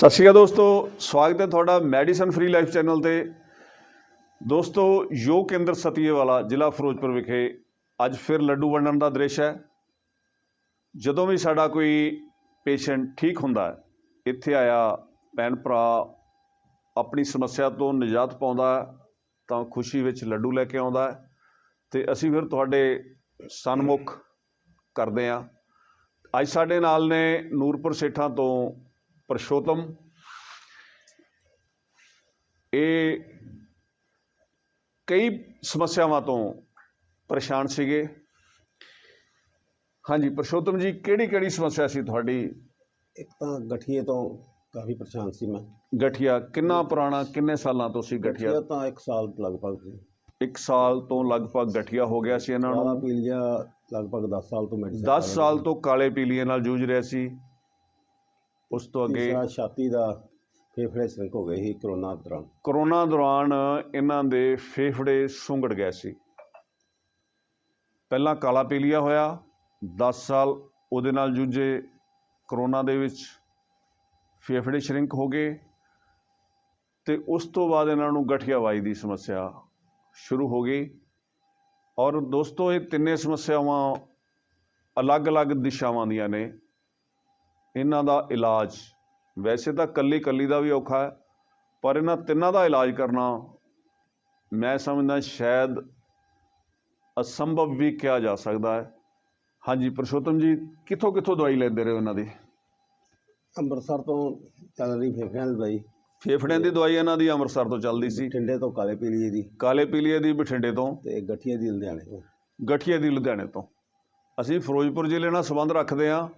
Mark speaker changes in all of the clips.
Speaker 1: ਸਤਿ ਸ਼੍ਰੀ ਅਕਾਲ ਦੋਸਤੋ, ਸਵਾਗਤ ਹੈ ਤੁਹਾਡਾ ਮੈਡੀਸਨ ਫ੍ਰੀ ਲਾਈਫ ਚੈਨਲ ਤੇ। ਦੋਸਤੋ, ਯੋਗ ਕੇਂਦਰ ਸਤੀਏਵਾਲਾ, ਜ਼ਿਲ੍ਹਾ ਫਿਰੋਜ਼ਪੁਰ ਵਿਖੇ ਅੱਜ ਫਿਰ ਲੱਡੂ ਵੰਡਣ ਦਾ ਦ੍ਰਿਸ਼ ਹੈ। ਜਦੋਂ ਵੀ ਸਾਡਾ ਕੋਈ ਪੇਸ਼ੈਂਟ ਠੀਕ ਹੁੰਦਾ ਹੈ, ਇੱਥੇ ਆਇਆ ਭੈਣ ਭਰਾ ਆਪਣੀ ਸਮੱਸਿਆ ਤੋਂ ਨਿਜਾਤ ਪਾਉਂਦਾ ਤਾਂ ਖੁਸ਼ੀ ਵਿੱਚ ਲੱਡੂ ਲੈ ਕੇ ਆਉਂਦਾ ਹੈ। ਤੇ ਅਸੀਂ ਫਿਰ ਤੁਹਾਡੇ ਸਨਮੁਖ ਕਰਦੇ ਹਾਂ। ਅੱਜ ਸਾਡੇ ਨਾਲ ਨੇ ਨੂਰਪੁਰ ਸੇਠਾਂ ਤੋਂ ਪਰਸ਼ੋਤਮ। ਇਹ ਕਈ ਸਮੱਸਿਆਵਾਂ ਤੋਂ ਪਰੇਸ਼ਾਨ ਸੀਗੇ। ਹਾਂਜੀ ਪਰਸ਼ੋਤਮ ਜੀ ਕਿਹੜੀ ਕਿਹੜੀ ਸਮੱਸਿਆ ਸੀ ਤੁਹਾਡੀ?
Speaker 2: ਇੱਕ ਤਾਂ ਗਠੀਏ ਤੋਂ ਕਾਫੀ ਪਰੇਸ਼ਾਨ ਸੀ ਮੈਂ।
Speaker 1: ਗਠੀਆ ਕਿੰਨਾ ਪੁਰਾਣਾ ਕਿੰਨੇ ਸਾਲਾਂ ਤੋਂ ਸੀ ਗਠੀਆ?
Speaker 2: ਤਾਂ 1 ਸਾਲ ਲਗਭਗ ਸੀ।
Speaker 1: ਇੱਕ ਸਾਲ ਤੋਂ ਲਗਭਗ ਗਠੀਆ ਹੋ ਗਿਆ ਸੀ ਇਹਨਾਂ
Speaker 2: ਕਾਲਾ
Speaker 1: ਨੂੰ
Speaker 2: ਪੀਲੀਆ ਲਗਭਗ 10 ਸਾਲ ਤੋਂ ਮੈਡੀਸਨ
Speaker 1: 10 ਸਾਲ ਤੋਂ ਕਾਲੇ ਪੀਲੀਏ ਨਾਲ ਜੂਝ ਰਿਹਾ ਸੀ। ਉਸ ਤੋਂ ਅੱਗੇ
Speaker 2: ਤੀਸਰਾ ਛਾਤੀ ਦਾ ਫੇਫੜੇ ਸਿੰਕ ਹੋ ਗਏ ਸੀ ਕਰੋਨਾ ਦੌਰਾਨ।
Speaker 1: ਕਰੋਨਾ ਦੌਰਾਨ ਇਹਨਾਂ ਦੇ ਫੇਫੜੇ ਸੁੰਗੜ ਗਏ ਸੀ। ਪਹਿਲਾਂ ਕਾਲਾ ਪੀਲੀਆ ਹੋਇਆ 10 ਸਾਲ ਉਹਦੇ ਨਾਲ ਜੂਝੇ ਕਰੋਨਾ ਦੇ ਵਿੱਚ ਫੇਫੜੇ ਸ਼ਰਿੰਕ ਹੋ ਗਏ ਤੇ ਉਸ ਤੋਂ ਬਾਅਦ ਇਹਨਾਂ ਨੂੰ ਗਠੀਆਵਾਈ ਦੀ ਸਮੱਸਿਆ ਸ਼ੁਰੂ ਹੋ ਗਈ। ਔਰ ਦੋਸਤੋ ਇਹ ਤਿੰਨੇ ਸਮੱਸਿਆਵਾਂ ਅਲੱਗ-ਅਲੱਗ ਦਿਸ਼ਾਵਾਂ ਦੀਆਂ ਨੇ। ਇਹਨਾਂ ਦਾ ਇਲਾਜ। ਵੈਸੇ ਤਾਂ ਕੱਲੀ ਕੱਲੀ ਦਾ ਵੀ ਔਖਾ ਹੈ ਪਰ ਇਹਨਾਂ ਤਿੰਨਾਂ ਦਾ ਇਲਾਜ ਕਰਨਾ ਮੈਂ ਸਮਝਦਾ ਸ਼ਾਇਦ ਅਸੰਭਵ ਵੀ ਕਿਹਾ ਜਾ ਸਕਦਾ ਹੈ। ਹਾਂਜੀ ਪ੍ਰਸ਼ੋਤਮ ਜੀ ਕਿੱਥੋਂ ਕਿੱਥੋਂ ਦਵਾਈ ਲੈਂਦੇ ਰਹੇ ਹੋ ਇਹਨਾਂ ਦੀ?
Speaker 2: ਅੰਮ੍ਰਿਤਸਰ ਤੋਂ ਚੱਲ ਰਹੀ ਫੇਫੜਿਆਂ ਦੀ ਦਵਾਈ।
Speaker 1: ਫੇਫੜਿਆਂ ਦੀ ਦਵਾਈ ਇਹਨਾਂ ਦੀ ਅੰਮ੍ਰਿਤਸਰ ਤੋਂ ਚੱਲਦੀ ਸੀ।
Speaker 2: ਠੰਡੇ ਤੋਂ ਕਾਲੇ ਪੀਲੀਏ ਦੀ।
Speaker 1: ਕਾਲੇ ਪੀਲੀਏ ਦੀ ਬਠਿੰਡੇ ਤੋਂ।
Speaker 2: ਤੇ ਗਠੀਏ ਦੀ ਲੁਧਿਆਣੇ ਤੋਂ।
Speaker 1: ਗਠੀਏ ਦੀ ਲੁਧਿਆਣੇ ਤੋਂ। ਅਸੀਂ ਫਿਰੋਜ਼ਪੁਰ ਜ਼ਿਲ੍ਹੇ ਨਾਲ ਸੰਬੰਧ ਰੱਖਦੇ ਹਾਂ।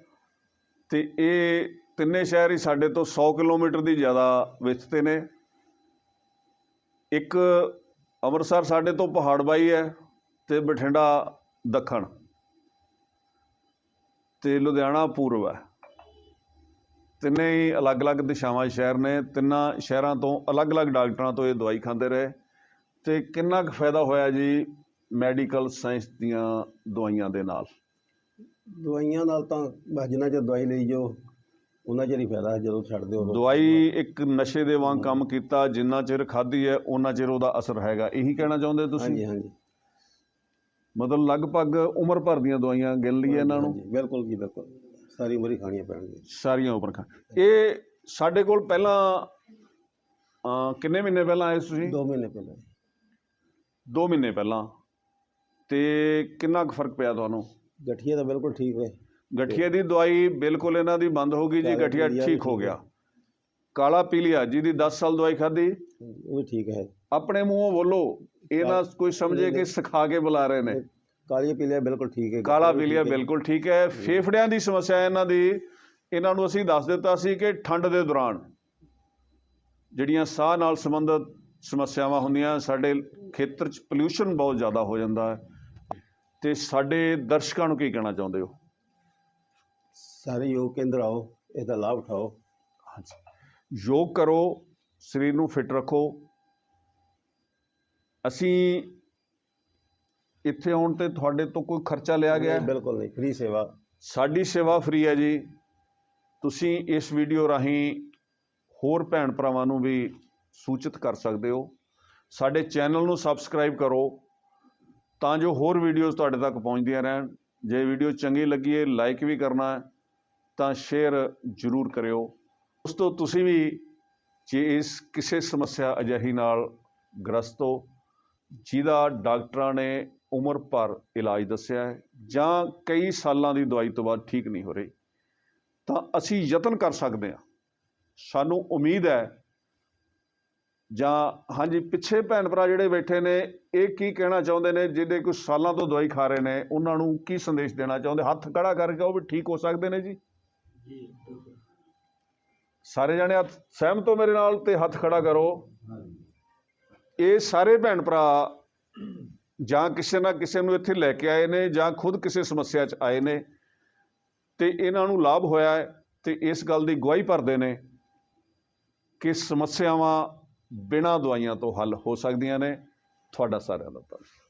Speaker 1: ਤੇ ਇਹ ਤਿੰਨੇ ਸ਼ਹਿਰ ਹੀ ਸਾਡੇ ਤੋਂ 100 ਕਿਲੋਮੀਟਰ ਦੀ ਜ਼ਿਆਦਾ ਵਿੱਚ ਤੇ ਨੇ। ਇੱਕ ਅੰਮ੍ਰਿਤਸਰ ਸਾਡੇ ਤੋਂ ਪਹਾੜਬਾਈ ਹੈ ਤੇ ਬਠਿੰਡਾ ਦੱਖਣ ਤੇ ਲੁਧਿਆਣਾ ਪੂਰਬ ਹੈ। ਤਿੰਨੇ ਹੀ ਅਲੱਗ-ਅਲੱਗ ਦਿਸ਼ਾਵਾਂ ਸ਼ਹਿਰ ਨੇ। ਤਿੰਨਾਂ ਸ਼ਹਿਰਾਂ ਤੋਂ ਅਲੱਗ-ਅਲੱਗ ਡਾਕਟਰਾਂ ਤੋਂ ਇਹ ਦਵਾਈ ਖਾਂਦੇ ਰਹੇ। ਤੇ ਕਿੰਨਾ ਕੁ ਫਾਇਦਾ ਹੋਇਆ ਜੀ ਮੈਡੀਕਲ ਸਾਇੰਸ ਦੀਆਂ ਦਵਾਈਆਂ ਦੇ ਨਾਲ?
Speaker 2: ਦਵਾਈਆਂ ਨਾਲ ਤਾਂ ਬਸ ਜਿੰਨਾ ਚਿਰ ਦਵਾਈ ਲਈ ਜੋ ਉਹਨਾਂ ਚਿਰ ਹੀ ਫਾਇਦਾ ਹੈ ਜਦੋਂ ਛੱਡਦੇ ਹੋ
Speaker 1: ਦਵਾਈ ਇੱਕ ਨਸ਼ੇ ਦੇ ਵਾਂਗ ਕੰਮ ਕੀਤਾ ਜਿੰਨਾ ਚਿਰ ਖਾਧੀ ਹੈ ਉਹਨਾਂ ਚਿਰ ਉਹਦਾ ਅਸਰ ਹੈਗਾ। ਇਹੀ ਕਹਿਣਾ ਚਾਹੁੰਦੇ ਤੁਸੀਂ?
Speaker 2: ਹਾਂਜੀ ਹਾਂਜੀ।
Speaker 1: ਮਤਲਬ ਲਗਭਗ ਉਮਰ ਭਰ ਦੀਆਂ ਦਵਾਈਆਂ ਗਿਣ ਲਈਏ ਇਹਨਾਂ ਨੂੰ?
Speaker 2: ਹਾਂਜੀ, ਬਿਲਕੁਲ ਜੀ ਬਿਲਕੁਲ। ਸਾਰੀ ਉਮਰ ਹੀ ਖਾਣੀਆਂ ਪੈਣਗੀਆਂ।
Speaker 1: ਸਾਰੀਆਂ ਉਮਰ ਖਾ ਇਹ ਸਾਡੇ ਕੋਲ ਪਹਿਲਾਂ ਕਿੰਨੇ ਮਹੀਨੇ ਪਹਿਲਾਂ ਆਏ ਤੁਸੀਂ?
Speaker 2: 2 ਮਹੀਨੇ ਪਹਿਲਾਂ।
Speaker 1: 2 ਮਹੀਨੇ ਪਹਿਲਾਂ। ਤੇ ਕਿੰਨਾ ਕੁ ਫ਼ਰਕ ਪਿਆ ਤੁਹਾਨੂੰ?
Speaker 2: ਗਠੀਏ ਤਾਂ ਬਿਲਕੁਲ ਠੀਕ ਹੋਏ
Speaker 1: ਗਠੀਏ ਦੀ ਦਵਾਈ ਬਿਲਕੁਲ ਇਹਨਾਂ ਦੀ ਬੰਦ ਹੋ ਗਈ ਜੀ ਗਠੀਆ ਠੀਕ ਹੋ ਗਿਆ। ਕਾਲਾ ਪੀਲੀਆ ਜਿਹਦੀ 10 ਸਾਲ ਦਵਾਈ ਖਾਧੀ।
Speaker 2: ਉਹ ਵੀ ਠੀਕ ਹੈ।
Speaker 1: ਆਪਣੇ ਮੂੰਹੋਂ ਬੋਲੋ ਇਹ ਨਾ ਕੋਈ ਸਮਝੇ ਕਿ ਸਿਖਾ ਕੇ ਬੁਲਾ ਰਹੇ ਨੇ।
Speaker 2: ਕਾਲੀ ਪੀਲੀਆ ਬਿਲਕੁਲ ਠੀਕ ਹੈ।
Speaker 1: ਕਾਲਾ ਪੀਲੀਆ। ਬਿਲਕੁਲ ਠੀਕ ਹੈ। ਫੇਫੜਿਆਂ ਦੀ ਸਮੱਸਿਆ ਇਹਨਾਂ ਦੀ ਇਹਨਾਂ ਨੂੰ ਅਸੀਂ ਦੱਸ ਦਿੱਤਾ ਸੀ ਕਿ ਠੰਡ ਦੇ ਦੌਰਾਨ ਜਿਹੜੀਆਂ ਸਾਹ ਨਾਲ ਸੰਬੰਧਿਤ ਸਮੱਸਿਆਵਾਂ ਹੁੰਦੀਆਂ ਸਾਡੇ ਖੇਤਰ 'ਚ ਪੋਲਿਊਸ਼ਨ ਬਹੁਤ ਜ਼ਿਆਦਾ ਹੋ ਜਾਂਦਾ ਹੈ। ਤੇ ਸਾਡੇ ਦਰਸ਼ਕਾਂ ਨੂੰ ਕੀ ਕਹਿਣਾ ਚਾਹੁੰਦੇ ਹੋ?
Speaker 2: ਸਾਰੇ ਯੋਗ ਕੇਂਦਰ ਆਓ ਇਹਦਾ ਲਾਭ ਉਠਾਓ।
Speaker 1: ਹਾਂਜੀ। ਯੋਗ ਕਰੋ ਸਰੀਰ ਨੂੰ ਫਿੱਟ ਰੱਖੋ। ਅਸੀਂ ਇੱਥੇ ਆਉਣ ਤੇ ਤੁਹਾਡੇ ਤੋਂ ਕੋਈ ਖਰਚਾ ਲਿਆ ਗਿਆ?
Speaker 2: ਨਹੀਂ, ਬਿਲਕੁਲ ਨਹੀਂ ਫ੍ਰੀ ਸੇਵਾ।
Speaker 1: ਸਾਡੀ ਸੇਵਾ ਫ੍ਰੀ ਹੈ ਜੀ। ਤੁਸੀਂ ਇਸ ਵੀਡੀਓ ਰਾਹੀਂ ਹੋਰ ਭੈਣ ਭਰਾਵਾਂ ਨੂੰ ਵੀ ਸੂਚਿਤ ਕਰ ਸਕਦੇ ਹੋ। ਸਾਡੇ ਚੈਨਲ ਨੂੰ ਸਬਸਕ੍ਰਾਈਬ ਕਰੋ। ਤਾਂ ਜੋ ਹੋਰ ਵੀਡੀਓਜ਼ ਤੁਹਾਡੇ ਤੱਕ ਪਹੁੰਚਦੀਆਂ ਰਹਿਣ। ਜੇ ਵੀਡੀਓ ਚੰਗੀ ਲੱਗੀ ਹੈ ਲਾਈਕ ਵੀ ਕਰਨਾ ਤਾਂ ਸ਼ੇਅਰ ਜ਼ਰੂਰ ਕਰਿਓ। ਉਸ ਤੋਂ ਤੁਸੀਂ ਵੀ ਜੇ ਇਸ ਕਿਸੇ ਸਮੱਸਿਆ ਅਜਿਹੀ ਨਾਲ ਗ੍ਰਸਤ ਹੋ, ਜਿਹਦਾ ਡਾਕਟਰਾਂ ਨੇ ਉਮਰ ਭਰ ਇਲਾਜ ਦੱਸਿਆ ਹੈ, ਜਾਂ ਕਈ ਸਾਲਾਂ ਦੀ ਦਵਾਈ ਤੋਂ ਬਾਅਦ ਠੀਕ ਨਹੀਂ ਹੋ ਰਹੀ, ਤਾਂ ਅਸੀਂ ਯਤਨ ਕਰ ਸਕਦੇ ਹਾਂ। ਸਾਨੂੰ ਉਮੀਦ ਹੈ ਜਾਂ ਹਾਂਜੀ ਪਿੱਛੇ ਭੈਣ ਭਰਾ ਜਿਹੜੇ ਬੈਠੇ ਨੇ ਇਹ ਕੀ ਕਹਿਣਾ ਚਾਹੁੰਦੇ ਨੇ? ਜਿਹੜੇ ਕੁਝ ਸਾਲਾਂ ਤੋਂ ਦਵਾਈ ਖਾ ਰਹੇ ਨੇ ਉਹਨਾਂ ਨੂੰ ਕੀ ਸੰਦੇਸ਼ ਦੇਣਾ ਚਾਹੁੰਦੇ? ਹੱਥ ਖੜਾ ਕਰਕੇ ਉਹ ਵੀ ਠੀਕ ਹੋ ਸਕਦੇ ਨੇ ਜੀ? ਸਾਰੇ ਜਣੇ ਹੱਥ ਸਹਿਮਤ ਹੋ ਮੇਰੇ ਨਾਲ ਤੇ ਹੱਥ ਖੜਾ ਕਰੋ। ਇਹ ਸਾਰੇ ਭੈਣ ਭਰਾ ਜਾਂ ਕਿਸੇ ਨਾ ਕਿਸੇ ਨੂੰ ਇੱਥੇ ਲੈ ਕੇ ਆਏ ਨੇ ਜਾਂ ਖੁਦ ਕਿਸੇ ਸਮੱਸਿਆ 'ਚ ਆਏ ਨੇ ਤੇ ਇਹਨਾਂ ਨੂੰ ਲਾਭ ਹੋਇਆ ਹੈ ਤੇ ਇਸ ਗੱਲ ਦੀ ਗਵਾਹੀ ਭਰਦੇ ਨੇ ਕਿ ਸਮੱਸਿਆਵਾਂ ਬਿਨਾਂ ਦਵਾਈਆਂ ਤੋਂ ਹੱਲ ਹੋ ਸਕਦੀਆਂ ਨੇ। ਤੁਹਾਡਾ ਸਾਰਿਆਂ ਦਾ ਧੰਨਵਾਦ।